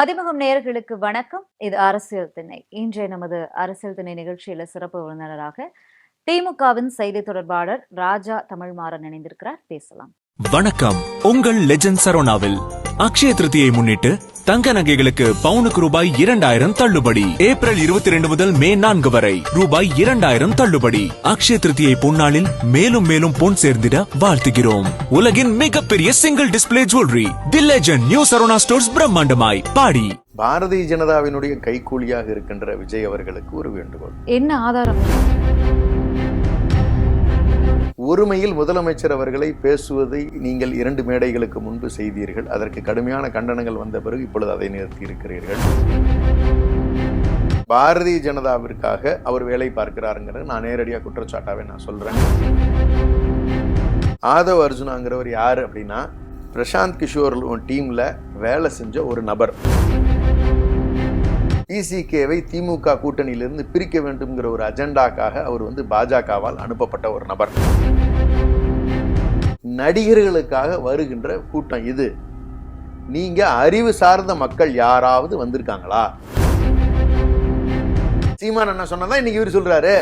மதிமுகம் நேயர்களுக்கு வணக்கம். இது அரசியல் திணை இன்றைய நமது அரசியல் திணை நிகழ்ச்சியில சிறப்பு விருந்தினராக திமுகவின் செய்தி தொடர்பாளர் ராஜா தமிழ்மாறன் இணைந்திருக்கிறார். பேசலாம். வணக்கம். உங்கள் லெஜண்ட் சரோனாவில் அக்ஷய திருதியை முன்னிட்டு தங்க நகைகளுக்கு பவுனுக்கு ரூபாய் இரண்டாயிரம் தள்ளுபடி. ஏப்ரல் இருபத்தி ரெண்டு முதல் மே நான்கு வரை ரூபாய் இரண்டாயிரம் தள்ளுபடி. அக்ஷய திருதியை பொன்னாளில் மேலும் மேலும் பொன் சேர்ந்திட வாழ்த்துகிறோம். உலகின் மிகப்பெரிய single display jewellery the legend new Saravana stores பிரம்மாண்டமாய் பாடி. பாரதிய ஜனதாவினுடைய கைக்கூலியாக இருக்கின்ற விஜய் அவர்களுக்கு ஒரு வேண்டுகோள். என்ன ஆதாரம்? ஒருமையில் முதலமைச்சர் அவர்களை பேசுவதை நீங்கள் இரண்டு மேடைகளுக்கு முன்பு செய்தீர்கள். அதற்கு கடுமையான கண்டனங்கள் வந்த பிறகு இப்பொழுது அதை நிறுத்தி இருக்கிறீர்கள். பாரதிய ஜனதாவிற்காக அவர் வேலை பார்க்கிறாருங்கிறது. நான் நேரடியாக குற்றச்சாட்டாவே நான் சொல்றேன். ஆதவ் அர்ஜுனாங்கிறவர் யார் அப்படின்னா பிரசாந்த் கிஷோர் டீம்ல வேலை செஞ்ச ஒரு நபர். டிசிகேவை திமுக கூட்டணியிலிருந்து பிரிக்க வேண்டும்ங்கிற ஒரு அஜெண்டாக்காக அவர் வந்து பாஜகவால் அனுப்பப்பட்ட ஒரு நபர். நடிகர்களுக்காக வருகின்ற கூட்டம் இது. நீங்க அறிவு சார்ந்த மக்கள் யாராவது வந்திருக்காங்களா? சீமான் என்ன சொன்னதான் இன்னைக்கு இவர் சொல்றாரு.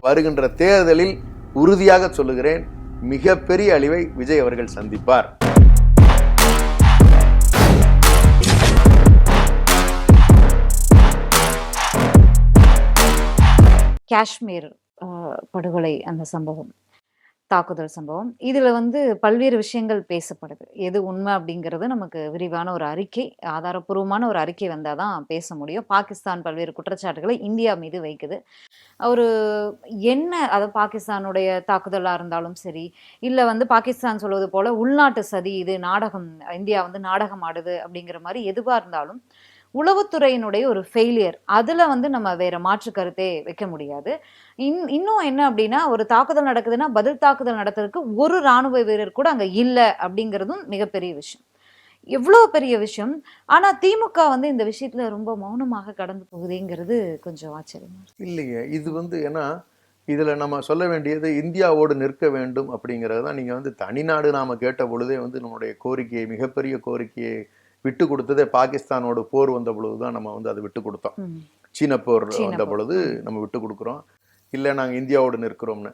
வருகின்ற தேர்தலில் உறுதியாக சொல்லுகிறேன். மிகப்பெரிய அழிவை விஜய் அவர்கள் சந்திப்பார். காஷ்மீர் படுகொலை அந்த சம்பவம் தாக்குதல் சம்பவம். இதில் வந்து பல்வேறு விஷயங்கள் பேசப்படுது. எது உண்மை அப்படிங்கிறது நமக்கு விரிவான ஒரு அறிக்கை ஆதாரப்பூர்வமான ஒரு அறிக்கை வந்தால் தான் பேச முடியும். பாகிஸ்தான் பல்வேறு குற்றச்சாட்டுகளை இந்தியா மீது வைக்குது. ஒரு என்ன அது பாகிஸ்தானுடைய தாக்குதலாக இருந்தாலும் சரி இல்லை வந்து பாகிஸ்தான் சொல்வது போல் உள்நாட்டு சதி இது நாடகம் இந்தியா வந்து நாடகம் ஆடுது அப்படிங்கிற மாதிரி எதுவாக இருந்தாலும் உளவுத்துறையினுடைய ஒரு ஃபெயிலியர் அதில் வந்து நம்ம வேறு மாற்று கருத்தே வைக்க முடியாது. இன் இன்னும் என்ன அப்படின்னா ஒரு தாக்குதல் நடக்குதுன்னா பதில் தாக்குதல் நடத்துறதுக்கு ஒரு ராணுவ வீரர் கூட அங்கே இல்லை அப்படிங்கிறதும் மிகப்பெரிய விஷயம். எவ்வளோ பெரிய விஷயம்? ஆனால் திமுக வந்து இந்த விஷயத்தில் ரொம்ப மௌனமாக கடந்து போகுதுங்கிறது கொஞ்சம் ஆச்சரியமா இல்லைங்க. இது வந்து ஏன்னா இதில் நம்ம சொல்ல வேண்டியது இந்தியாவோடு நிற்க வேண்டும் அப்படிங்கிறது தான் நீங்கள் வந்து தனிநாடு நாம் கேட்ட பொழுதே வந்து நம்மளுடைய கோரிக்கையை மிகப்பெரிய கோரிக்கையை விட்டு கொடுத்ததே பாகிஸ்தானோட போர் வந்த பொழுது தான் நம்ம வந்து அதை விட்டு கொடுத்தோம். சீன போர் வந்த. பொழுது நம்ம விட்டு கொடுக்குறோம் இல்லை நாங்க இந்தியாவோடு நிற்கிறோம்னு.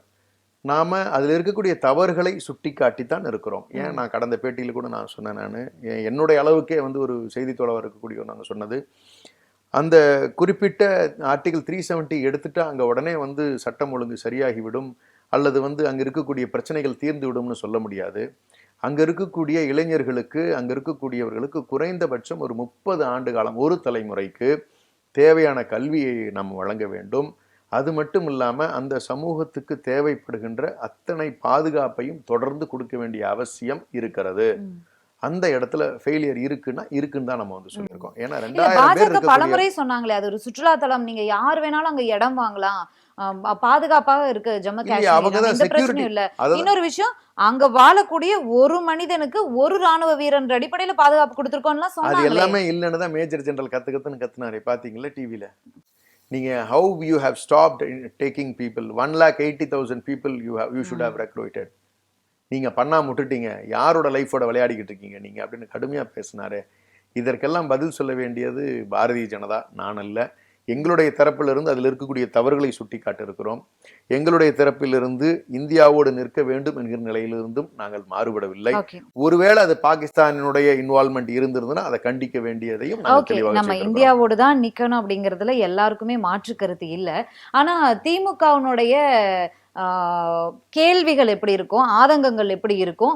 நாம அதுல இருக்கக்கூடிய தவறுகளை சுட்டி காட்டித்தான் இருக்கிறோம் ஏன் நான் கடந்த பேட்டியில கூட நான் சொன்னேன் நான். என்னுடைய அளவுக்கே வந்து ஒரு செய்தி தொடர்பு இருக்கக்கூடிய நாங்கள் சொன்னது. அந்த குறிப்பிட்ட ஆர்டிகல் த்ரீ செவன்ட்டி எடுத்துட்டா அங்க உடனே வந்து சட்டம் ஒழுங்கு சரியாகிவிடும். அல்லது வந்து அங்க இருக்கக்கூடிய பிரச்சனைகள் தீர்ந்து விடும்னு சொல்ல முடியாது. அங்க இருக்கக்கூடிய இளைஞர்களுக்கு அங்க இருக்கக்கூடியவர்களுக்கு குறைந்தபட்சம் ஒரு முப்பது ஆண்டு காலம் ஒரு தலைமுறைக்கு தேவையான கல்வியை நாம் வழங்க வேண்டும். அது மட்டும் இல்லாம அந்த சமூகத்துக்கு தேவைப்படுகின்ற அத்தனை பாதுகாப்பையும் தொடர்ந்து கொடுக்க வேண்டிய அவசியம் இருக்கிறது. அந்த இடத்துல ஃபெயிலியர் இருக்குன்னா இருக்குன்னு தான் நம்ம வந்து சொல்லியிருக்கோம். ஏன்னா ரெண்டாயிரம் பேர் பலமுறை சொன்னாங்களே அது ஒரு சுற்றுலா தலம் நீங்க யார் வேணாலும் அங்க இடம் வாங்கலாம். பாதுகாப்பாக இருக்கு ஜம்மு காஷ்மீர். எந்த. பிரச்சனையும் இல்ல. இன்னொரு விஷயம் அங்க வாழக்கூடிய ஒரு மனிதனுக்கு ஒரு ராணுவ வீரன் அடிப்படையில பாதுகாப்பு கொடுத்திருக்கோம்லாம் அது எல்லாமே இல்லைன்னு தான் மேஜர் ஜெனரல் கத்து கத்துன்னு கத்துனாரு. பாத்தீங்களா டிவில நீங்க how you have stopped taking people one lakh eighty thousand people you how you should have recruited நீங்க பண்ணாம விட்டுட்டீங்க யாரோட லைஃபோட விளையாடிக்கிட்டு இருக்கீங்க? நீங்க அப்படின்னு கடுமையா பேசினாரு. இதற்கெல்லாம் பதில் சொல்ல வேண்டியது பாரதிய ஜனதா. நான் அல்ல. எங்களுடைய தரப்பிலிருந்து அதில் இருக்கக்கூடிய தவறுகளை சுட்டி காட்டியிருக்கிறோம் எங்களுடைய தரப்பிலிருந்து இந்தியாவோடு நிற்க வேண்டும் என்கிற நிலையிலிருந்தும் நாங்கள் மாறுபடவில்லை. ஒருவேளை அது பாகிஸ்தானினுடைய இன்வால்மெண்ட் இருந்திருந்ததுன்னா அதை கண்டிக்க வேண்டியதையும் நம்ம. இந்தியாவோடு தான் நிக்கணும் அப்படிங்கறதுல எல்லாருக்குமே மாற்று கருத்து இல்ல. ஆனா திமுகவினுடைய கேள்விகள் எப்படி இருக்கும்? ஆதங்கங்கள் எப்படி இருக்கும்?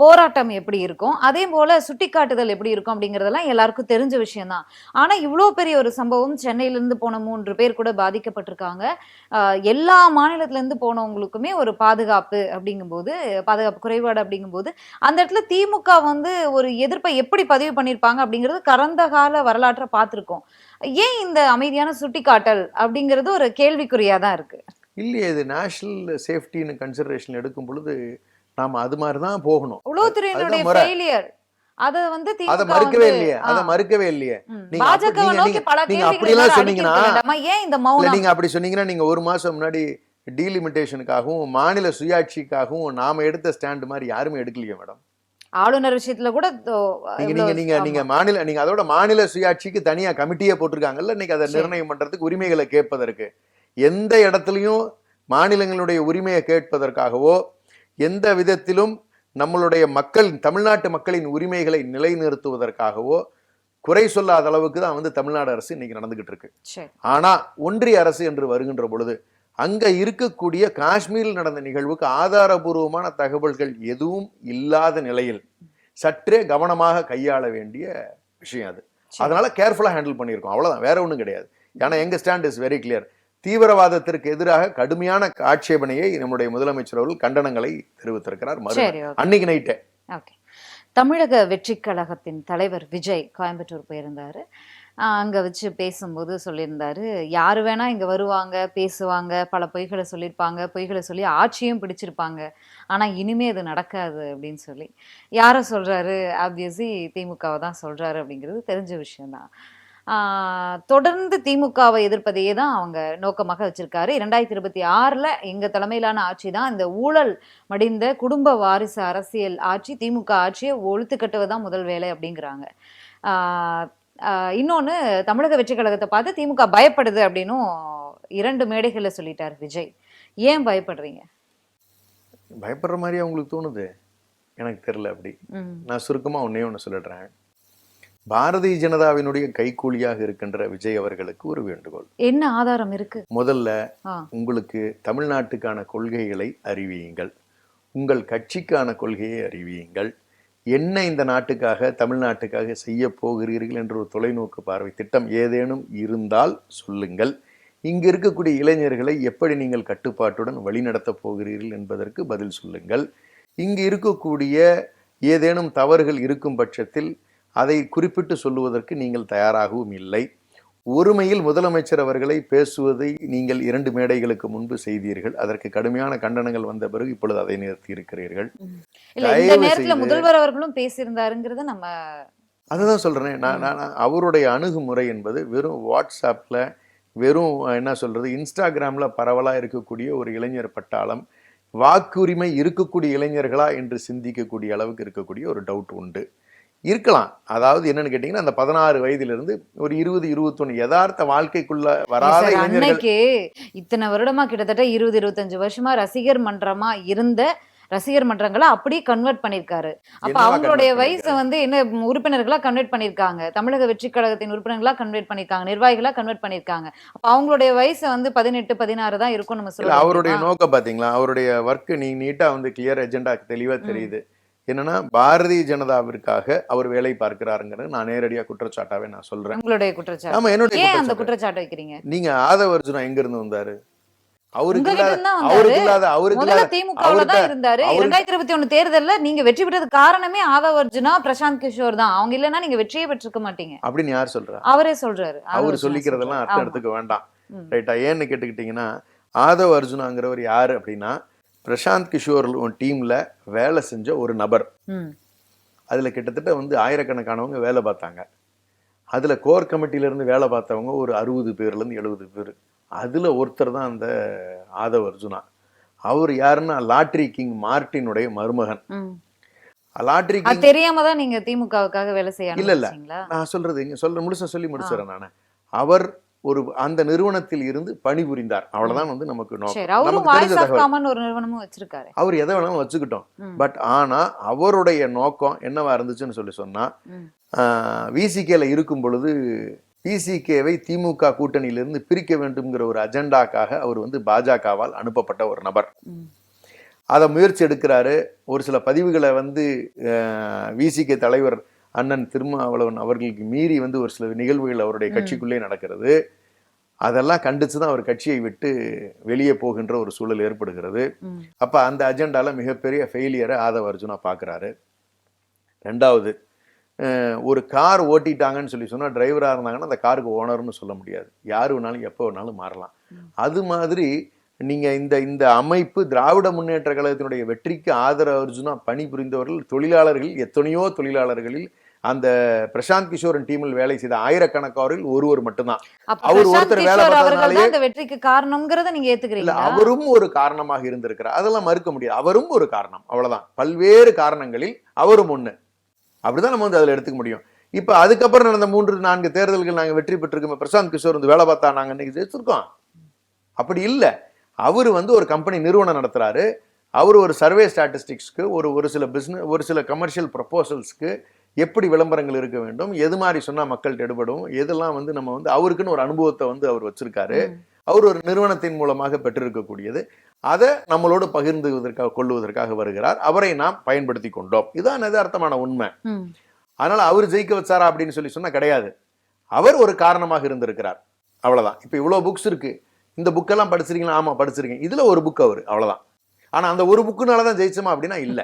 போராட்டம் எப்படி இருக்கும்? அதே போல சுட்டிக்காட்டுதல் எப்படி இருக்கும் அப்படிங்கிறதெல்லாம் எல்லாருக்கும் தெரிஞ்ச விஷயம்தான். ஆனால் இவ்வளோ பெரிய ஒரு சம்பவம் சென்னையிலேருந்து போன மூன்று பேர் கூட பாதிக்கப்பட்டிருக்காங்க. எல்லா மாநிலத்திலேருந்து போனவங்களுக்குமே ஒரு பாதுகாப்பு அப்படிங்கும்போது பாதுகாப்பு குறைபாடு அப்படிங்கும்போது அந்த இடத்துல திமுக வந்து ஒரு எதிர்ப்பை எப்படி பதிவு பண்ணியிருப்பாங்க அப்படிங்கிறது கடந்த கால வரலாற்றை பார்த்துருக்கோம். ஏன் இந்த அமைதியான சுட்டிக்காட்டல் அப்படிங்கிறது ஒரு கேள்விக்குறியாக தான் இருக்குது இல்லையே இது நேஷனல் சேஃப்டின்னு கன்சிடரேஷன் எடுக்கும் பொழுது நாம அது மாதிரி தான் போகணும் உளவுத்துறையினுடைய. ஃபெயிலியர் அத வந்து அதை மறுக்கவே இல்லையே அதை மறுக்கவே இல்லையே. நீங்க அப்படி- எல்லாரும் சொன்னீங்கன்னா-? ஏன் இந்த மௌனம் நீங்க அப்படி சொன்னீங்கன்னா நீங்க ஒரு மாசம் முன்னாடி டீலிமிட்டேஷனுக்காகவும் மாநில சுயாட்சிக்காகவும் நாம எடுத்த ஸ்டாண்ட் மாதிரி யாருமே எடுக்கலையே மேடம் ஆளுநர் விஷயத்துல கூட நீங்க நீங்க நீங்க. மாநில நீங்க அதோட மாநில சுயாட்சிக்கு தனியா கமிட்டியே போட்டிருக்காங்கல்ல இன்னைக்கு அதை. நிர்ணயம் பண்றதுக்கு உரிமைகளை கேட்பதற்கு எந்த இடத்துலயும் மாநிலங்களுடைய உரிமையை கேட்பதற்காகவோ எந்த விதத்திலும் நம்மளுடைய மக்கள் தமிழ்நாட்டு மக்களின் உரிமைகளை நிலைநிறுத்துவதற்காகவோ குறை சொல்லாத அளவுக்கு தான் வந்து தமிழ்நாடு அரசு இன்னைக்கு நடந்துகிட்டு இருக்கு. ஆனா ஒன்றிய அரசு என்று வருகின்ற பொழுது அங்க இருக்கக்கூடிய காஷ்மீரில் நடந்த நிகழ்வுக்கு ஆதாரபூர்வமான தகவல்கள் எதுவும் இல்லாத நிலையில் சற்றே கவனமாக கையாள வேண்டிய விஷயம் அது. அதனால கேர்ஃபுல்லா ஹேண்டில் பண்ணியிருக்கோம். அவ்வளவுதான். வேற ஒண்ணும் கிடையாது. ஏன்னா எங்க ஸ்டாண்ட் இஸ் வெரி கிளியர் தீவிரவாதத்திற்கு எதிராக கடுமையான ஆட்சேபனையை நம்முடைய முதலமைச்சர் அவர்கள் கண்டனங்களை தெரிவித்திருக்கிறார். அன்னைக்கு நைட்டே தமிழக வெற்றிக் கழகத்தின் தலைவர் விஜய் கோயம்புத்தூர் போயிருந்தாரு. அங்க வச்சு பேசும்போது சொல்லியிருந்தாரு யாரு வேணா இங்க வருவாங்க பேசுவாங்க பல பொய்களை சொல்லியிருப்பாங்க பொய்களை சொல்லி ஆட்சியும் பிடிச்சிருப்பாங்க. ஆனா இனிமே இது நடக்காது அப்படின்னு சொல்லி. யாரை சொல்றாரு? ஆப்வியஸ்லி திமுகவை தான் சொல்றாரு அப்படிங்கிறது தெரிஞ்ச விஷயம்தான். தொடர்ந்து திமுகவை எதிர்ப்பதையே தான் அவங்க நோக்கமாக வச்சிருக்காரு. இரண்டாயிரத்தி இருபத்தி ஆறுல எங்க தலைமையிலான ஆட்சி தான் இந்த ஊழல் மடிந்த குடும்ப வாரிசு அரசியல் ஆட்சி திமுக ஆட்சியை ஒழித்து கட்டுவதுதான் முதல் வேலை அப்படிங்கிறாங்க. இன்னொன்னு தமிழக வெற்றி கழகத்தை பார்த்து திமுக பயப்படுது அப்படின்னும் இரண்டு மேடைகள்ல சொல்லிட்டார் விஜய். ஏன் பயப்படுறீங்க? பயப்படுற மாதிரி அவங்களுக்கு தோணுது. எனக்கு தெரியல அப்படி. நான் சுருக்கமா ஒன்னே ஒன்று சொல்லிடுறேன். பாரதிய ஜனதாவினுடைய கைக்கூலியாக இருக்கின்ற விஜய் அவர்களுக்கு ஒரு வேண்டுகோள். என்ன ஆதாரம் இருக்கு? முதல்ல உங்களுக்கு தமிழ்நாட்டுக்கான கொள்கைகளை அறிவியுங்கள். உங்கள் கட்சிக்கான கொள்கையை அறிவியுங்கள். என்ன இந்த நாட்டுக்காக தமிழ்நாட்டுக்காக செய்ய போகிறீர்கள் என்ற ஒரு தொலைநோக்கு பார்வை திட்டம் ஏதேனும் இருந்தால் சொல்லுங்கள். இங்கு இருக்கக்கூடிய இளைஞர்களை எப்படி நீங்கள் கட்டுப்பாட்டுடன் வழிநடத்தப் போகிறீர்கள் என்பதற்கு பதில் சொல்லுங்கள். இங்கு இருக்கக்கூடிய ஏதேனும் தவறுகள் இருக்கும் பட்சத்தில் அதை குறிப்பிட்டு சொல்லுவதற்கு நீங்கள் தயாராகவும் இல்லை. ஒருமையில் முதலமைச்சர் அவர்களை பேசுவதை நீங்கள் இரண்டு மேடைகளுக்கு முன்பு செய்தீர்கள். அதற்கு கடுமையான கண்டனங்கள் வந்த பிறகு இப்பொழுது அதை நிறுத்தி இருக்கிறீர்கள். முதல்வர் அவர்களும் பேசியிருந்தாருங்கிறத நம்ம அதுதான் சொல்றேன். நான் நான் அவருடைய அணுகுமுறை என்பது வெறும் வாட்ஸ்அப்ல வெறும் என்ன சொல்றது இன்ஸ்டாகிராம்ல பரவலா இருக்கக்கூடிய ஒரு இளைஞர் பட்டாளம் வாக்குரிமை இருக்கக்கூடிய இளைஞர்களா என்று சிந்திக்கக்கூடிய அளவுக்கு இருக்கக்கூடிய ஒரு டவுட் உண்டு. இருக்கலாம். அதாவது என்னன்னு கேட்டீங்கன்னா அந்த பதினாறு வயதிலிருந்து ஒரு இருபது இருபத்தொன்னு யதார்த்த வாழ்க்கைக்குள்ள வராத அன்னைக்கு இத்தனை வருடமா கிட்டத்தட்ட இருபது இருபத்தஞ்சு வருஷமா ரசிகர் மன்றமா இருந்த ரசிகர் மன்றங்களை அப்படியே கன்வெர்ட் பண்ணிருக்காரு அப்ப அவங்களுடைய வயசை வந்து என்ன உறுப்பினர்களா கன்வெர்ட் பண்ணிருக்காங்க தமிழக வெற்றி கழகத்தின் உறுப்பினர்களா கன்வெர்ட் பண்ணிருக்காங்க நிர்வாகிகளா கன்வெர்ட் பண்ணிருக்காங்க அப்ப அவங்களுடைய வயசு வந்து பதினெட்டு பதினாறு தான் இருக்கும் நம்ம சொல்ல அவருடைய நோக்கம் பாத்தீங்களா? அவருடைய ஒர்க் நீ நீட்டா வந்து கிளியர் எஜெண்டா தெளிவா தெரியுது. என்னன்னா பாரதிய ஜனதாவிற்காக அவர் வேலை பார்க்கிறாருங்கிறது நான் நேரடியா குற்றச்சாட்டாவே நான் சொல்றேன். உங்களுடைய குற்றச்சாட்டு. ஆமா என்னுடைய அந்த குற்றச்சாட்டு. வைக்கிறீங்க? நீங்க ஆதவ அர்ஜுனா எங்க இருந்து வந்தாரு. அவருக்கு அவருக்கு இல்லாத இல்லாத அவர்கிட்ட- தான் இருந்தாரு. இரண்டாயிரத்தி இருபத்தி ஒண்ணு தேர்தல்ல நீங்க வெற்றி பெற்றதுக்கு காரணமே ஆதவ் அர்ஜுனா பிரசாந்த் கிஷோர் தான். அவங்க இல்லைன்னா நீங்க வெற்றியே பெற்றிருக்க மாட்டீங்க. அப்படின்னு யார் சொல்றா? அவரே சொல்றாரு. அவர் சொல்லிக்கிறதெல்லாம் சொல்றாரு. அர்த்தம். எடுத்துக்க வேண்டாம். ரைட்டா ஏன்னு கேட்டுக்கிட்டீங்கன்னா ஆதவ் அர்ஜுனாங்கிறவர் யாரு அப்படின்னா பிரசாந்த் கிஷோர் டீம்ல வேலை செஞ்ச ஒரு நபர். அதுல கிட்டத்தட்ட வந்து ஆயிரக்கணக்கானவங்க வேலை பார்த்தாங்க. அதுல கோர் கமிட்டில இருந்து வேலை பார்த்தவங்க ஒரு அறுபது பேர்ல இருந்து எழுபது பேர். அதுல ஒருத்தர் தான் அந்த ஆதவ் அர்ஜுனா. அவர் யாருன்னா லாட்ரி கிங் மார்ட்டினுடைய மருமகன். லாட்ரி கிங் தெரியாம தான் நீங்க திமுகவுக்காக வேலை செய்ய இல்ல, இல்ல. நான் சொல்றது இங்க சொல்ல முழுசா சொல்லி முடிச்சிடறேன் நானு. அவர் ஒரு அந்த நிறுவனத்தில் இருந்து பணிபுரிந்தார். அவ்வளவுதான் வந்து நமக்கு நோக்கம். ஒரு நிறுவனமும் வச்சிருக்காரு. அவர் எதை வேணாலும் வச்சுக்கிட்டோம். பட் ஆனா அவருடைய நோக்கம் என்னவா இருந்துச்சுன்னு சொல்லி சொன்னா. விசிகேல இருக்கும் பொழுது விசிகேவை திமுக கூட்டணியிலிருந்து பிரிக்க வேண்டும்ங்கிற ஒரு அஜெண்டாக்காக அவர் வந்து பாஜகவால் அனுப்பப்பட்ட ஒரு நபர். அதை முயற்சி எடுக்கிறாரு. ஒரு சில பதிவுகளை வந்து விசிகே தலைவர் அண்ணன் திருமாவளவன் அவர்களுக்கு மீறி வந்து ஒரு சில நிகழ்வுகள் அவருடைய கட்சிக்குள்ளே நடக்கிறது. அதெல்லாம் கண்டிச்சு தான் அவர் கட்சியை விட்டு வெளியே போகின்ற ஒரு சூழல் ஏற்படுகிறது. அப்ப அந்த அஜெண்டால மிகப்பெரிய ஃபெயிலியரை ஆதவ அர்ஜுனா பார்க்குறாரு ரெண்டாவது ஒரு கார் ஓட்டிட்டாங்கன்னு சொல்லி சொன்னா டிரைவரா இருந்தாங்கன்னா அந்த காருக்கு ஓனர்னு சொல்ல முடியாது. யார் வேணாலும் எப்போ வேணாலும் மாறலாம். அது மாதிரி நீங்க இந்த இந்த அமைப்பு திராவிட முன்னேற்ற கழகத்தினுடைய வெற்றிக்கு ஆதரவு அர்ஜுனா பணிபுரிந்தவர்கள் தொழிலாளர்கள் எத்தனையோ தொழிலாளர்களில் அந்த பிரசாந்த் கிஷோரின் டீமில் வேலை செய்த ஆயிரக்கணக்காரில் ஒருவர் மட்டும்தான். அவர் ஒருத்தர் வேலை இந்த வெற்றிக்கு காரணம்ங்கிறத நீங்க இல்ல ஏத்துக்கிறீங்களா அவரும் ஒரு காரணமாக இருந்திருக்கிறார். அதெல்லாம் மறுக்க முடியாது. அவரும் ஒரு காரணம். அவ்வளவுதான். பல்வேறு காரணங்களில் அவரும் ஒண்ணு. அப்படிதான் நம்ம வந்து அதுல எடுத்துக்க முடியும். இப்ப அதுக்கப்புறம் நடந்த மூன்று நான்கு தேர்தல்கள் நாங்க வெற்றி பெற்றிருக்கோம். பிரசாந்த் கிஷோர் வந்து வேலை பார்த்தா நாங்க இன்னைக்கு ஜெயிச்சிருக்கோம். அப்படி இல்ல. அவர் வந்து ஒரு கம்பெனி நிறுவனம் நடத்துறாரு. அவர் ஒரு சர்வே ஸ்டாட்டிஸ்டிக்ஸ்க்கு ஒரு ஒரு சில பிசினஸ் ஒரு சில கமர்ஷியல் ப்ரப்போசல்ஸ்க்கு எப்படி விளம்பரங்கள் இருக்க வேண்டும் எது மாதிரி சொன்னா மக்கள்கிட்ட எடுபடும் எதெல்லாம் வந்து நம்ம வந்து அவருக்குன்னு ஒரு அனுபவத்தை வந்து அவர் வச்சிருக்காரு. அவர் ஒரு நிறுவனத்தின் மூலமாக பெற்றிருக்கக்கூடியது. அதை நம்மளோடு பகிர்ந்துவதற்காக கொள்ளுவதற்காக வருகிறார். அவரை நாம் பயன்படுத்தி கொண்டோம். இதுதான் யதார்த்தமான உண்மை. அதனால அவர் ஜெயிக்க வச்சாரா அப்படின்னு சொல்லி சொன்னா கிடையாது. அவர் ஒரு காரணமாக இருந்திருக்கிறார். அவ்வளவுதான். இப்போ இவ்வளவு புக்ஸ் இருக்கு. இந்த புக்கெல்லாம் படிச்சிருக்கீங்களா? ஆமா படிச்சிருக்கேன். இதுல ஒரு புக் அவர். அவ்வளவுதான். ஆனா அந்த ஒரு புக்குனால தான் ஜெயிச்சோமா அப்படின்னா இல்ல.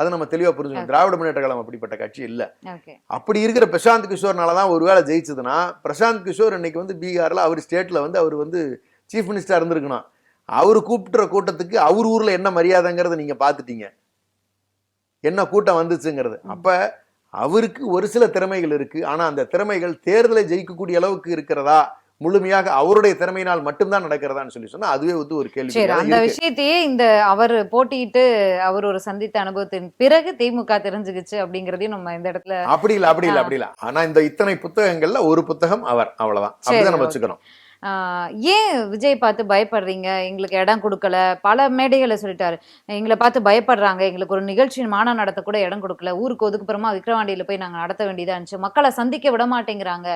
அதை நம்ம தெளிவா புரிஞ்சுக்கணும். திராவிட முன்னேற்ற கழகம் அப்படிப்பட்ட கட்சி இல்ல. அப்படி இருக்கிற பிரசாந்த் கிஷோர்னால தான் ஒருவேளை ஜெயிச்சதுன்னா பிரசாந்த் கிஷோர் இன்னைக்கு வந்து பீகார்ல அவர் ஸ்டேட்ல வந்து அவர் வந்து சீஃப் மினிஸ்டர் இருந்திருக்கணும். அவர் கூப்பிட்டுற கூட்டத்துக்கு அவர் ஊர்ல என்ன மரியாதைங்கிறத நீங்க பார்த்துட்டீங்க. என்ன கூட்டம் வந்துச்சுங்கிறது. அப்ப அவருக்கு ஒரு சில திறமைகள் இருக்கு. ஆனா அந்த திறமைகள் தேர்தலை ஜெயிக்கக்கூடிய அளவுக்கு இருக்கிறதா? முழுமையாக அவருடைய திறமையினால் மட்டும்தான் நடக்கிறதான்னு சொல்லி சொன்னா அதுவே வந்து ஒரு கேள்வி. அந்த விஷயத்தையே இந்த அவர் போட்டியிட்டு அவர் ஒரு சந்தித்த அனுபவத்தின் பிறகு திமுக தெரிஞ்சுக்கிச்சு அப்படிங்கறதையும் நம்ம இந்த இடத்துல அப்படி இல்ல அப்படி இல்ல அப்படி இல்ல. ஆனா இந்த இத்தனை புத்தகங்கள்ல ஒரு புத்தகம் அவர் அவ்வளவுதான். அப்படிதான் நம்ம. வச்சுக்கிறோம். ஆஹ் ஏன் விஜய் பார்த்து பயப்படுறீங்க? எங்களுக்கு இடம் கொடுக்கல. பல மேடைகளை சொல்லிட்டாரு. எங்களை பார்த்து பயப்படுறாங்க. எங்களுக்கு ஒரு நிகழ்ச்சி மாநாடு நடத்த கூட இடம் கொடுக்கல. ஊருக்கு ஒதுக்குப்புறமா விக்ரவாண்டியில போய் நாங்க நடத்த வேண்டியதா இருந்துச்சு. மக்களை சந்திக்க விட மாட்டேங்கிறாங்க.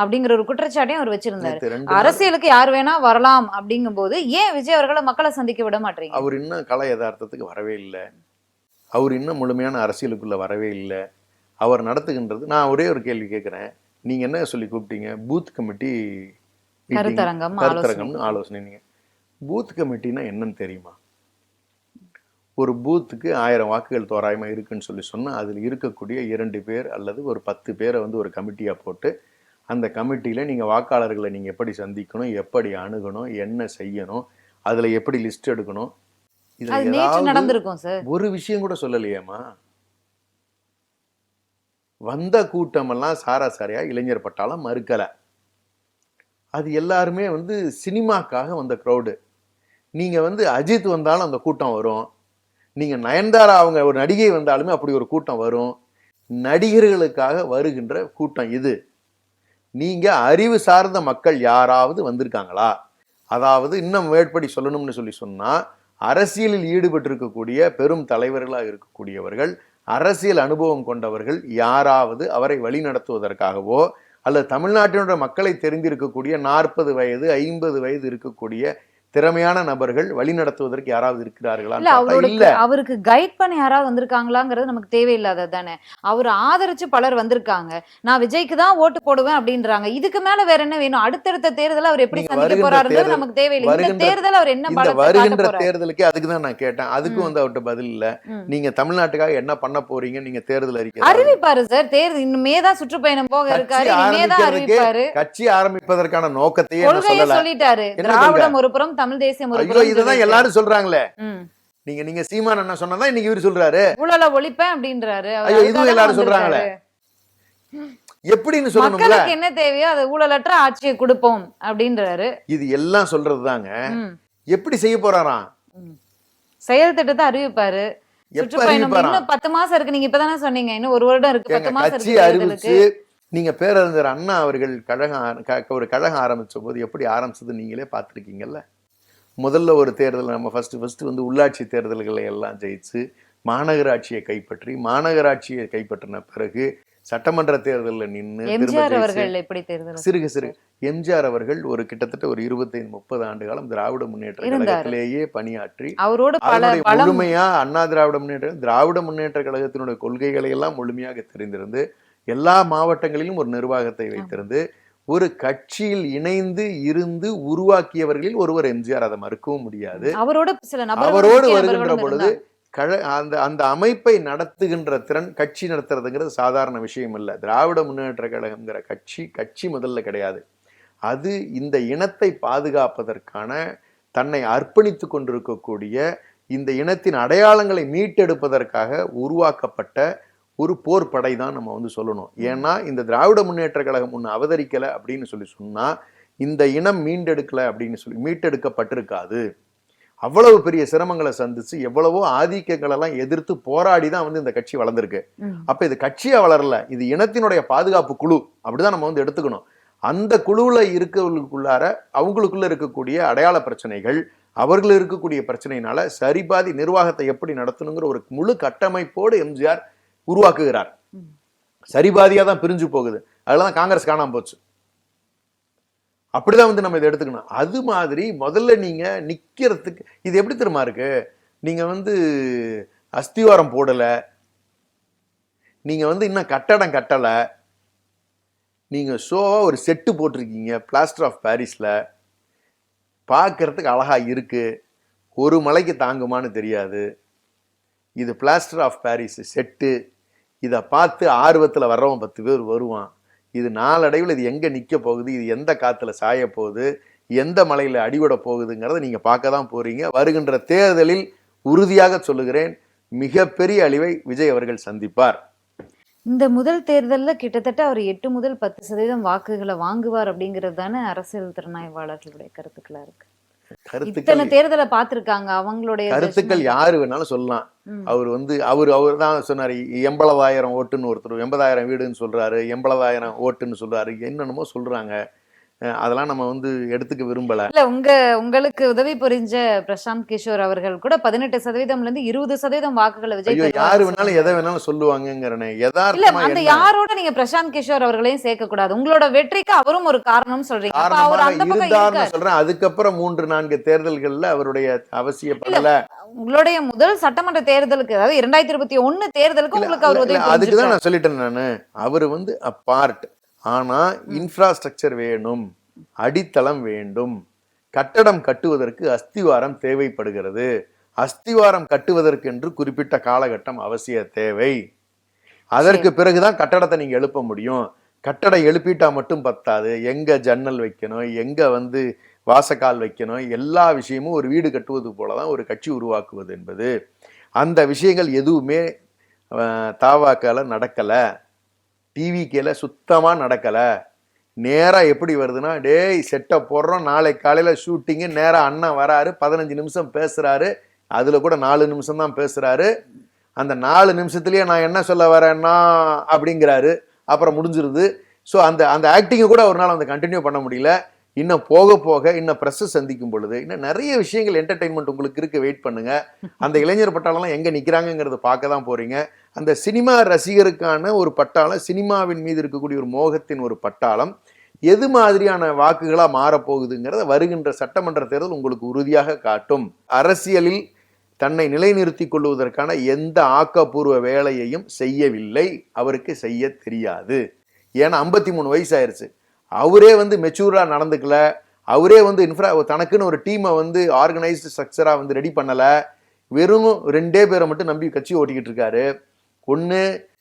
அப்படிங்கிற ஒரு குற்றச்சாட்டையும் அவர் வச்சிருந்தாரு. அரசியலுக்கு யார் வேணா வரலாம் அப்படிங்கும்போது ஏன் விஜய் அவர்களை மக்களை சந்திக்க விட மாட்டீங்க? அவர் இன்னும் கலை யதார்த்தத்துக்கு வரவே இல்லை. அவர் இன்னும் முழுமையான அரசியலுக்குள்ள வரவே இல்லை. அவர் நடத்துகின்றது நான் ஒரே ஒரு கேள்வி கேட்குறேன். நீங்க என்ன சொல்லி கூப்பிட்டீங்க? பூத் கமிட்டி கருத்தரங்கம் கருத்தரங்கம்னு ஆலோசனை. நீங்க பூத் கமிட்டினா என்னன்னு தெரியுமா? ஒரு பூத்துக்கு ஆயிரம் வாக்குகள் தோராயமா இருக்குன்னு சொல்லி சொன்னா அதுல இருக்கக்கூடிய இரண்டு பேர் அல்லது ஒரு பத்து பேரை வந்து ஒரு கமிட்டியா போட்டு அந்த கமிட்டியில நீங்க வாக்காளர்களை நீங்க எப்படி சந்திக்கணும் எப்படி அணுகணும் என்ன செய்யணும் அதுல எப்படி லிஸ்ட் எடுக்கணும்? இதுல நடந்திருக்கும் சார். ஒரு விஷயம் கூட சொல்லலையேம்மா. வந்த கூட்டமெல்லாம் சாராசாரியா இளைஞர் பட்டாளம் மறுக்கல. அது எல்லாருமே வந்து சினிமாக்காக வந்த க்ரௌடு நீங்க வந்து அஜித் வந்தாலும் அந்த கூட்டம் வரும். நீங்க நயன்தாரா அவங்க ஒரு நடிகை வந்தாலுமே அப்படி ஒரு கூட்டம் வரும். நடிகர்களுக்காக வருகின்ற கூட்டம் இது. நீங்கள் அறிவு சார்ந்த மக்கள் யாராவது வந்திருக்காங்களா? அதாவது இன்னும் மேற்படி சொல்லணும்னு சொல்லி சொன்னால் அரசியலில் ஈடுபட்டிருக்கக்கூடிய பெரும் தலைவர்களாக இருக்கக்கூடியவர்கள் அரசியல் அனுபவம் கொண்டவர்கள் யாராவது அவரை வழிநடத்துவதற்காகவோ அல்லது தமிழ்நாட்டினுடைய மக்களை தெரிந்திருக்கக்கூடிய நாற்பது வயது ஐம்பது வயது இருக்கக்கூடிய திறமையான நபர்கள் வழிநடத்துவதற்கு யாராவது இருக்கிறார்களா இல்ல அவருக்கு கைட் பண்ண யாராவது வந்திருக்காங்களாங்கிறது நமக்கு தேவையில்லாதது தானே. அவர் ஆதரிச்சு பலர் வந்திருக்காங்க. நான் விஜய்க்கு தான் ஓட்டு போடுவேன் அப்படின்றாங்க. இதுக்கு மேல வேற என்ன வேணும்? அடுத்தடுத்த தேர்தல் அவர் எப்படி சந்திக்க போறாருன்றது நமக்கு தேவையில்லை. இந்த தேர்தல் அவர் என்ன வருகின்ற தேர்தலுக்கே அதுக்கு தான் நான் கேட்டேன். அதுக்கும். வந்து அவர்கிட்ட பதில் இல்ல. நீங்க தமிழ்நாட்டுக்காக என்ன பண்ண போறீங்க? நீங்க தேர்தல் அறிக்கை அறிவிப்பாரு சார் தேர்தல் இன்னுமே தான் சுற்றுப்பயணம் போக இருக்காரு. இனிமே தான் அறிவிப்பாரு. கட்சி ஆரம்பிப்பதற்கான நோக்கத்தையே சொல்லிட்டாரு. திராவிடம் ஒரு புறம் தமிழ் தேசியம் ஒரு ஐயோ இதுதான். எல்லாரும் சொல்றாங்களே. நீங்க நீங்க சீமான் என்ன சொன்னதான் இன்னைக்கு இவரு சொல்றாரு. ஊழலை ஒழிப்பேன் அப்படின்றாரு. ஐயோ, இதுவும் எல்லாரும். சொல்றாங்களே. எப்படின்னு சொல்லணும்ல? மக்களுக்கு என்ன தேவையோ அதை ஊழலற்ற ஆட்சியை கொடுப்போம் அப்படின்றாரு. இது எல்லாம் சொல்றதுதாங்க. எப்படி செய்ய போறாராம்? செயல் திட்டத்தை அறிவிப்பாரு. இன்னும் பத்து மாசம் இருக்கு. நீங்க இப்பதானே சொன்னீங்க. இன்னும் ஒரு வருடம் இருக்கு. பத்து மாசம் கட்சி அறிவிச்சு நீங்க பேரறிஞர் அண்ணா அவர்கள் கழகம் ஒரு கழகம் ஆரம்பிச்ச போது எப்படி ஆரம்பிச்சது நீங்களே பார்த்துருக்கீங்கல்ல? முதல்ல ஒரு தேர்தல் நம்ம ஃபர்ஸ்ட் ஃபர்ஸ்ட் வந்து உள்ளாட்சி தேர்தல்களை எல்லாம் ஜெயிச்சு மாநகராட்சியை கைப்பற்றி மாநகராட்சியை கைப்பற்றின பிறகு சட்டமன்ற தேர்தலில் நின்று சிறுக சிறு எம்ஜிஆர் அவர்கள் ஒரு கிட்டத்தட்ட ஒரு இருபத்தைந்து முப்பது ஆண்டு காலம் திராவிட முன்னேற்ற. கழகத்திலேயே பணியாற்றி அவரோடு முழுமையா அண்ணா திராவிட முன்னேற்ற திராவிட முன்னேற்ற கழகத்தினுடைய கொள்கைகளை எல்லாம் முழுமையாக தெரிந்திருந்து எல்லா மாவட்டங்களிலும் ஒரு நிர்வாகத்தை வைத்திருந்து ஒரு கட்சியில் இணைந்து இருந்து உருவாக்கியவர்களில் ஒருவர் எம்ஜிஆர். அதை மறுக்கவும் முடியாது. அவரோடு சில அவரோடு வருகின்ற பொழுது. கழ அந்த அந்த அமைப்பை நடத்துகின்ற திறன் கட்சி நடத்துறதுங்கிறது சாதாரண விஷயம் இல்லை. திராவிட முன்னேற்ற கழகம்ங்கிற கட்சி கட்சி முதல்ல கிடையாது. அது இந்த இனத்தை பாதுகாப்பதற்கான தன்னை அர்ப்பணித்து கொண்டிருக்கக்கூடிய இந்த இனத்தின் அடையாளங்களை மீட்டெடுப்பதற்காக உருவாக்கப்பட்ட ஒரு போர் படை தான் நம்ம வந்து சொல்லணும். ஏன்னா இந்த திராவிட முன்னேற்ற கழகம் ஒன்று அவதரிக்கலை அப்படின்னு சொல்லி சொன்னா இந்த இனம் மீண்டெடுக்கல அப்படின்னு சொல்லி மீட்டெடுக்கப்பட்டிருக்காது. அவ்வளவு பெரிய சிரமங்களை சந்திச்சு எவ்வளவோ ஆதிக்கங்களை எல்லாம் எதிர்த்து போராடி தான் வந்து இந்த கட்சி வளர்ந்துருக்கு. அப்ப இது கட்சியா வளரல இது இனத்தினுடைய பாதுகாப்பு குழு அப்படிதான் நம்ம வந்து எடுத்துக்கணும். அந்த குழுவுல இருக்கவங்களுக்குள்ளார அவங்களுக்குள்ள இருக்கக்கூடிய அடையாள பிரச்சனைகள் அவர்கள் இருக்கக்கூடிய பிரச்சனையினால சரிபாதி நிர்வாகத்தை எப்படி நடத்தணுங்கிற ஒரு முழு கட்டமைப்போடு எம்ஜிஆர் உருவாக்குகிறார். ம். சரிபாதியா தான் பிரிஞ்சு போகுது. அதுலதான் காங்கிரஸ் காணாம போச்சு. அப்படிதான் வந்து நம்ம இதை எடுத்துக்கணும். அது மாதிரி முதல்ல நீங்க நிக்கிறதுக்கு இது எப்படி தெரியுமா இருக்கு? நீங்க வந்து அஸ்திவாரம் போடல. நீங்க வந்து இன்னும் கட்டடம் கட்டல. நீங்க ஷோவா ஒரு செட்டு போட்டிருக்கீங்க பிளாஸ்டர் ஆஃப் பாரிஸ்ல பார்க்கறதுக்கு அழகா இருக்கு. ஒரு மலைக்கு தாங்குமான்னு தெரியாது. இது பிளாஸ்டர் ஆஃப் பாரிஸ் செட்டு. இதை பார்த்து ஆர்வத்தில் வர்றவன் பத்து பேர் வருவான். இது நாளடைவில் இது எங்கே நிற்க போகுது? இது எந்த காற்றுல சாய போகுது? எந்த மலையில் அடிவிட போகுதுங்கிறத நீங்கள் பார்க்க தான் போகிறீங்க வருகின்ற தேர்தலில் உறுதியாக சொல்லுகிறேன் மிகப்பெரிய அழிவை விஜய் அவர்கள் சந்திப்பார். இந்த முதல் தேர்தலில் கிட்டத்தட்ட அவர் எட்டு முதல் பத்து சதவீதம் வாக்குகளை வாங்குவார் அப்படிங்கிறது தானே அரசியல் திறனாய்வாளர்களுடைய கருத்துக்களாக இருக்குது கருத்துக்கள் தேர்தலை பார்த்திருக்காங்க அவங்களுடைய கருத்துக்கள் யாரு வேணாலும் சொல்லலாம். அவர் வந்து அவர் அவர் தான் சொன்னார் எண்பதாயிரம் ஓட்டுன்னு ஒருத்தர் எண்பதாயிரம் வீடுன்னு சொல்றாரு எண்பதாயிரம் ஓட்டுன்னு சொல்றாரு என்னென்னமோ சொல்றாங்க. அதெல்லாம் நம்ம வந்து எடுத்துக்க விரும்பல. இல்ல உங்க உங்களுக்கு உதவி புரிஞ்ச பிரசாந்த் கிஷோர் அவர்கள் கூட பதினெட்டு சதவீதம்ல இருந்து இருபது சதவீதம் வாக்குகளை விஜய் யாரு வேணாலும். எதை வேணாலும் யதார்த்தமா அந்த யாரோட நீங்க பிரசாந்த் கிஷோர் அவர்களையும் சேர்க்க கூடாது. உங்களோட வெற்றிக்கு அவரும் ஒரு காரணம் சொல்றீங்க. அவர் அந்த பக்கம் சொல்றேன். அதுக்கப்புறம் மூன்று நான்கு தேர்தல்கள்ல அவருடைய அவசியப்படல உங்களுடைய முதல் சட்டமன்ற தேர்தலுக்கு அதாவது இரண்டாயிரத்தி இருபத்தி ஒண்ணு தேர்தலுக்கு உங்களுக்கு அவர் உதவி அதுக்கு தான். நான் சொல்லிட்டேன் நானு. அவர் வந்து பார்ட் ஆனா இன்ஃப்ராஸ்ட்ரக்சர் வேணும் அடித்தளம் வேண்டும். கட்டடம் கட்டுவதற்கு அஸ்திவாரம் தேவைப்படுகிறது. அஸ்திவாரம் கட்டுவதற்கென்று குறிப்பிட்ட காலகட்டம் அவசிய தேவை. அதற்கு பிறகுதான் கட்டடத்தை நீங்க எழுப்ப முடியும். கட்டடம் எழுப்பிட்டா மட்டும் பத்தாது. எங்க ஜன்னல் வைக்கணும் எங்க வந்து வாசக்கால் வைக்கணும் எல்லா விஷயமும் ஒரு வீடு கட்டுவது போலதான் ஒரு கட்சி உருவாக்குவது என்பது. அந்த விஷயங்கள் எதுவுமே தாவாக்கால நடக்கல. டிவிக்கேல சுத்தமாக நடக்கலை. நேராக எப்படி வருதுன்னா டேய் செட்டை போடுறோம். நாளை காலையில் ஷூட்டிங்கு நேராக அண்ணன் வராரு பதினஞ்சு நிமிஷம் பேசுகிறாரு அதில் கூட நாலு நிமிஷம் தான் பேசுகிறாரு அந்த நாலு நிமிஷத்துலேயே நான் என்ன சொல்ல வரேன்னா அப்படிங்கிறாரு. அப்புறம் முடிஞ்சிருது. ஸோ அந்த அந்த ஆக்டிங்கை கூட ஒரு நாள் அந்த கண்டினியூ பண்ண முடியல. இன்னும் போக போக இன்னும் ப்ரெஸ்ஸை சந்திக்கும் பொழுது இன்னும் நிறைய விஷயங்கள் என்டர்டைன்மெண்ட் உங்களுக்கு இருக்கு. வெயிட் பண்ணுங்க. அந்த இளைஞர் பட்டாளம்லாம் எங்கே நிற்கிறாங்கங்கிறத பார்க்க தான் போறீங்க. அந்த சினிமா ரசிகருக்கான ஒரு பட்டாளம் சினிமாவின் மீது இருக்கக்கூடிய ஒரு மோகத்தின் ஒரு பட்டாளம் எது மாதிரியான வாக்குகளாக மாறப்போகுதுங்கிறத வருகின்ற சட்டமன்ற தேர்தல் உங்களுக்கு உறுதியாக காட்டும். அரசியலில் தன்னை நிலைநிறுத்திக் கொள்வதற்கான எந்த ஆக்கப்பூர்வ வேலையையும் செய்யவில்லை. அவருக்கு செய்ய தெரியாது. ஏன்னா ஐம்பத்தி மூணு வயசு ஆயிடுச்சு அவரே வந்து மெச்சூராக நடந்துக்கல. அவரே வந்து இன்ஃப்ரா தனக்குன்னு ஒரு டீமை வந்து ஆர்கனைஸ்டு ஸ்ட்ரக்சராக வந்து ரெடி பண்ணலை. வெறும் ரெண்டே பேரை மட்டும் நம்பி கட்சி ஓட்டிக்கிட்டு இருக்காரு. ஒண்ணு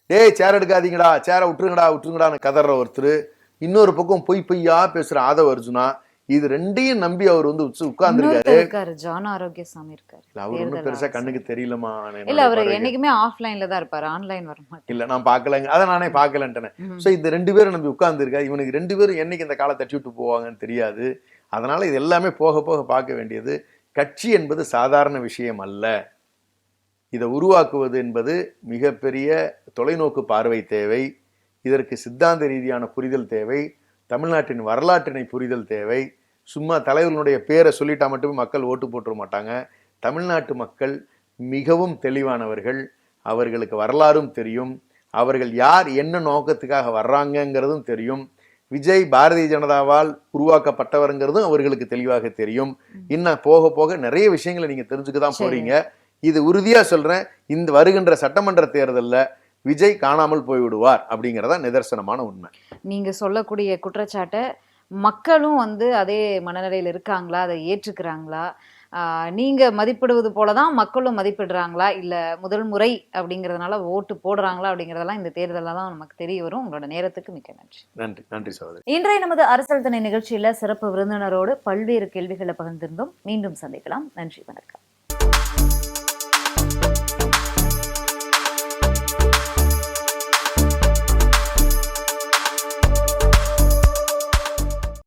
டேய் சேர் எடுக்காதீங்கடா சேரை விட்டுருங்கடா விட்டுருங்கடான்னு கதற ஒருத்தர். இன்னொரு பக்கம் பொய் பொய்யா பேசுற ஆதவ அர்ஜுனா இது ரெண்டையும் நம்பி அவர் வந்து உட்கார்ந்துருக்காரு. ஜான் ஆரோக்கியசாமி இருக்காரு. அவர் ஒன்றும் பெருசா. கண்ணுக்கு தெரியலமா இல்ல அவர் என்னைக்குமே ஆஃப்லைன்ல தான் இருப்பாரு ஆன்லைன் வர மாட்டாரு. இல்ல நான் பார்க்கலங்க அதை நானே பார்க்கலன்ட்டேன். ம். ஸோ இந்த ரெண்டு பேரும் நம்பி உட்கார்ந்துருக்கா இவனுக்கு ரெண்டு பேரும் என்னைக்கு இந்த காலை தட்டி விட்டு போவாங்கன்னு தெரியாது. அதனால இது எல்லாமே போக போக பார்க்க வேண்டியது கட்சி என்பது சாதாரண விஷயம் அல்ல. இதை உருவாக்குவது என்பது மிகப்பெரிய தொலைநோக்கு பார்வை தேவை. இதற்கு சித்தாந்த ரீதியான புரிதல் தேவை. தமிழ்நாட்டின் வரலாற்றினை புரிதல் தேவை. சும்மா தலைவர்களுடைய பேரை சொல்லிட்டா மட்டுமே மக்கள் ஓட்டு போட்டுற மாட்டாங்க. தமிழ்நாட்டு மக்கள் மிகவும் தெளிவானவர்கள். அவர்களுக்கு வரலாறும் தெரியும். அவர்கள் யார் என்ன நோக்கத்துக்காக வர்றாங்கங்கிறதும் தெரியும். விஜய் பாரதிய ஜனதாவால் உருவாக்கப்பட்டவருங்கிறதும் அவர்களுக்கு தெளிவாக தெரியும். இன்னும் போக போக நிறைய விஷயங்களை நீங்க தெரிஞ்சுக்க தான். போறீங்க. இது உறுதியா சொல்றேன் இந்த வருகின்ற சட்டமன்ற தேர்தல்ல விஜய் காணாமல் போய்விடுவார் அப்படிங்கறதா நிதர்சனமான உண்மை. நீங்க சொல்லக்கூடிய குற்றச்சாட்டை மக்களும் வந்து அதே மனநிலையில் இருக்காங்களா? அதை ஏற்றுக்கிறாங்களா? ஆஹ் நீங்க மதிப்பிடுவது போலதான் மக்களும் மதிப்பிடுறாங்களா? இல்ல முதல் முறை அப்படிங்கறதுனால ஓட்டு போடுறாங்களா? அப்படிங்கறதெல்லாம் இந்த தேர்தலில் தான் நமக்கு தெரிய வரும். உங்களோட நேரத்துக்கு மிக்க நன்றி. நன்றி நன்றி சகோதரி. இன்றைய நமது அரசியல் திணை நிகழ்ச்சியில சிறப்பு விருந்தினரோடு பல்வேறு கேள்விகளை பகிர்ந்திருந்தோம். மீண்டும் சந்திக்கலாம். நன்றி வணக்கம்.